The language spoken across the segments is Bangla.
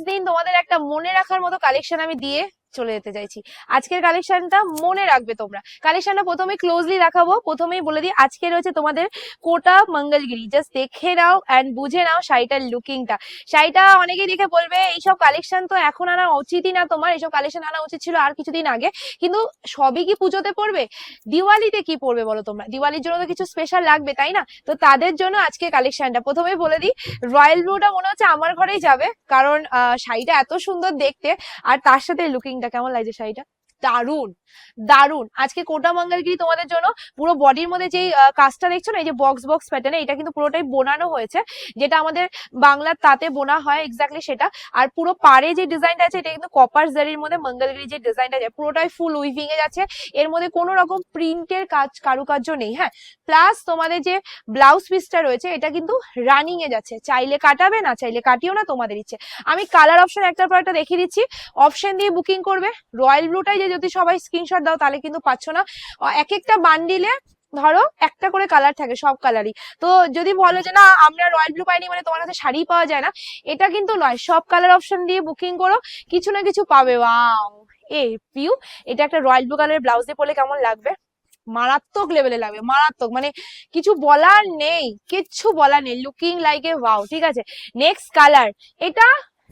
দিন তোমাদের একটা মনে রাখার মতো কালেকশন আমি দিয়ে চলে যেতে চাইছি। আজকের কালেকশনটা মনে রাখবে তোমরা। কালেকশনটা প্রথমে ক্লোজলি দেখাবো। প্রথমেই বলে দিই, আজকে রয়েছে তোমাদের কোটা মঙ্গলগিরি। জাস্ট দেখে নাও অ্যান্ড বুঝে নাও শাড়িটার লুকিংটা শাড়িটা অনেকেই দেখে বলবে, এইসব কালেকশন তো এখন আনা উচিতই না তোমার। এইসব কালেকশন আনা উচিত ছিল আর কিছুদিন আগে। কিন্তু সবই কি পুজোতে পড়বে? দিওয়ালিতে কি পড়বে বলো তোমরা? দিওয়ালির জন্য তো কিছু স্পেশাল লাগবে, তাই না? তো তাদের জন্য আজকে কালেকশনটা প্রথমে বলে দিই রয়্যাল ব্লুটা মনে হচ্ছে আমার ঘরেই যাবে। কারণ শাড়িটা এত সুন্দর দেখতে। আর তার সাথে লুকিংটা কেমন লাগছে শাড়িটা? দারুণ দারুণ আজকে কোটা মঙ্গলগিরি তোমাদের জন্য পুরো বডির মধ্যে যে কাজটা দেখছ না, এই যে বক্স বক্স প্যাটার্নে এটা কিন্তু পুরোটাই বোনানো হয়েছে, যেটা আমাদের বাংলার তাতে বোনা হয় এক্স্যাক্টলি সেটা। আর পুরো পাড়ে যে ডিজাইনটা আছে, এটা কিন্তু কপার জারির মধ্যে মঙ্গলগিরি যে ডিজাইনটা আছে, পুরোটাই ফুল উইভিং এ যাচ্ছে। এর মধ্যে কোনো রকম প্রিন্টের কাজ, কারুকার্য নেই হ্যাঁ? প্লাস তোমাদের যে ব্লাউজ পিসটা রয়েছে, এটা কিন্তু রানিং এ যাচ্ছে। চাইলে কাটাবে না, চাইলে কাটিও না, তোমাদের ইচ্ছে। আমি কালার অপশন একটার পর একটা দেখিয়ে দিচ্ছি। অপশন দিয়ে বুকিং করবে। রয়্যাল ব্লুটাই যে যদি সবাই স্ক্রিনশট দাও, তাহলে কিন্তু পাচ্ছ না। এক একটা বান্ডিলে ধরো একটা করে কালার থাকে, সব কালারই তো যদি বলো যে না, আমরা রয়্যাল ব্লু পাইনি মানে তোমার কাছে শাড়ি পাওয়া যায় না, এটা কিন্তু নয়। সব কালার অপশন দিয়ে বুকিং করো, কিছু না কিছু পাবে। ওয়াও এই পিউ এটা একটা রয়্যাল ব্লু কালারের ব্লাউজ দিয়ে পরলে কেমন লাগবে? মারাত্মক লেভেলে লাগবে, মারাত্মক। মানে কিছু বলার নেই, কিচ্ছু বলার নেই। লুকিং লাইক এ ওয়াও ঠিক আছে? নেক্সট কালার এটা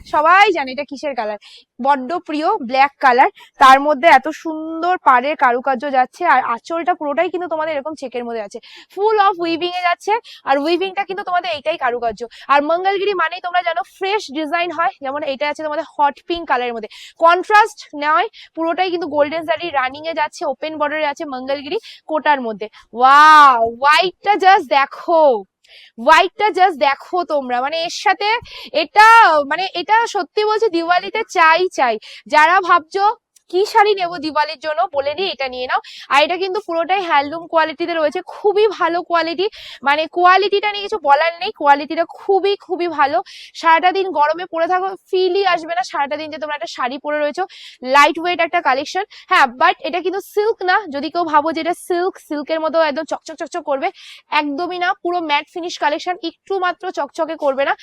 সবাই জানে এটা কিসের কালার বড্ড প্রিয় ব্ল্যাক কালার তার মধ্যে এত সুন্দর পাড়ের কারুকার্য যাচ্ছে আর আঁচলটা পুরোটাই কিন্তু তোমাদের এরকম চেকের মধ্যে আছে। ফুল অফ উইভিং এ যাচ্ছে আর উইভিংটা কিন্তু তোমাদের এইটাই কারুকার্য। আর মঙ্গলগিরি মানেই তোমরা জানো ফ্রেশ ডিজাইন হয়, যেমন এটা আছে তোমাদের হট পিঙ্ক কালারের মধ্যে। কন্ট্রাস্ট নয়, পুরোটাই কিন্তু গোল্ডেন জারি রানিং এ যাচ্ছে ওপেন বর্ডারে আছে মঙ্গলগিরি কোটার মধ্যে। ওয়াও হোয়াইটটা জাস্ট দেখো। হোয়াইটটা জাস্ট দেখো তোমরা। মানে এর সাথে এটা মানে এটা সত্যি বলছি, দিওয়ালিতে চাই চাই। যারা ভাবছ কি শাড়ি নেব দিওয়ালির জন্য? বলে নিই এটা নিয়ে নাও। আর এটা কিন্তু পুরোটাই হ্যান্ডলুম কোয়ালিটিতে রয়েছে। খুবই ভালো কোয়ালিটি মানে কোয়ালিটিটা নিয়ে কিছু বলার নেই। কোয়ালিটিটা খুবই খুবই ভালো। সারাটা দিন গরমে পরে থাকো ফিলই আসবে না। সারাটা দিন যে তোমরা একটা শাড়ি পরে রয়েছো লাইট ওয়েট একটা কালেকশন হ্যাঁ বাট এটা কিন্তু সিল্ক না। যদি কেউ ভাবো যে এটা সিল্ক সিল্কের মতো একদম চকচক চকচক করবে, একদমই না। পুরো ম্যাট ফিনিশ কালেকশন একটু মাত্র চকচকে করবে না।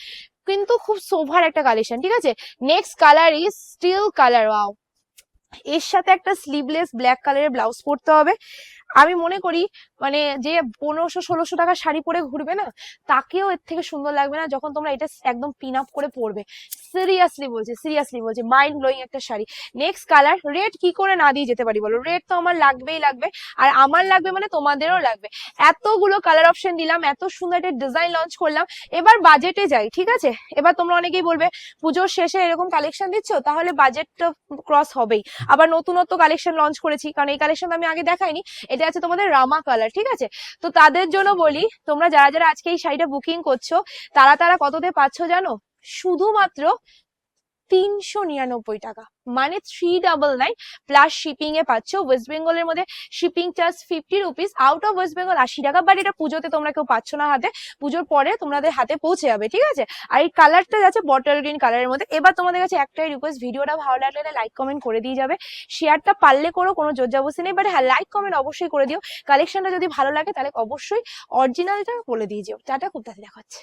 কিন্তু খুব সোভার একটা কালেকশন ঠিক আছে? Next colour is steel colour wow এর সাথে একটা স্লিভলেস ব্ল্যাক কালারের ব্লাউজ পরতে হবে। আমি মনে করি মানে যে পনেরোশো, ষোলোশো টাকা শাড়ি পরে ঘুরবে না, তাকেও এর থেকে সুন্দর লাগবে না যখন তোমরা এটা একদম পিন আপ করে পরবে। সিরিয়াসলি বলছি সিরিয়াসলি বলছি মাইন্ড ব্লোয়িং একটা শাড়ি। নেক্সট কালার রেড কি করে না দিয়ে যেতে পারি বলো? রেড তো আমার লাগবেই লাগবে, আর আমার লাগবে মানে তোমাদেরও লাগবে। এতগুলো কালার অপশন দিলাম, এত সুন্দর একটা ডিজাইন লঞ্চ করলাম, এবার বাজেটে যাই, ঠিক আছে? এবার তোমরা অনেকেই বলবে, পুজোর শেষে এরকম কালেকশন দিচ্ছ? তাহলে বাজেট ক্রস হবেই। আবার নতুনত্ব কালেকশন লঞ্চ করেছি, কারণ এই কালেকশন আমি আগে দেখাইনি এটা আছে তোমাদের রামা কালার ঠিক আছে? তো তাদের জন্য বলি তোমরা যারা যারা আজকে এই শাড়িটা বুকিং করছ তারা তারা কততে পাচ্ছ জানো? শুধুমাত্র তিনশো নিরানব্বই টাকা। মানে three double nine plus shipping এ পাচ্ছ। ওয়েস্ট বেঙ্গলের মধ্যে shipping charge fifty rupees out of West Bengal আশি টাকা। বাট এটা পুজোতে তোমরা কেউ পাচ্ছ না হাতে। পুজোর পরে তোমাদের হাতে পৌঁছে যাবে, ঠিক আছে? আর এই কালারটা যাচ্ছে বটল গ্রিন কালারের মধ্যে। এবার তোমাদের কাছে একটাই রিকোয়েস্ট ভিডিওটা ভালো লাগলে লাইক কমেন্ট করে দিয়ে যাবে। শেয়ারটা পারলে করো, কোনো জোরজাবস্তি নেই। বাট হ্যাঁ লাইক কমেন্ট অবশ্যই করে দিও। কালেকশনটা যদি ভালো লাগে, তাহলে অবশ্যই অরিজিনালটা বলে দিয়ে যেও। টাটা, খুব তাড়াতাড়ি দেখা হচ্ছে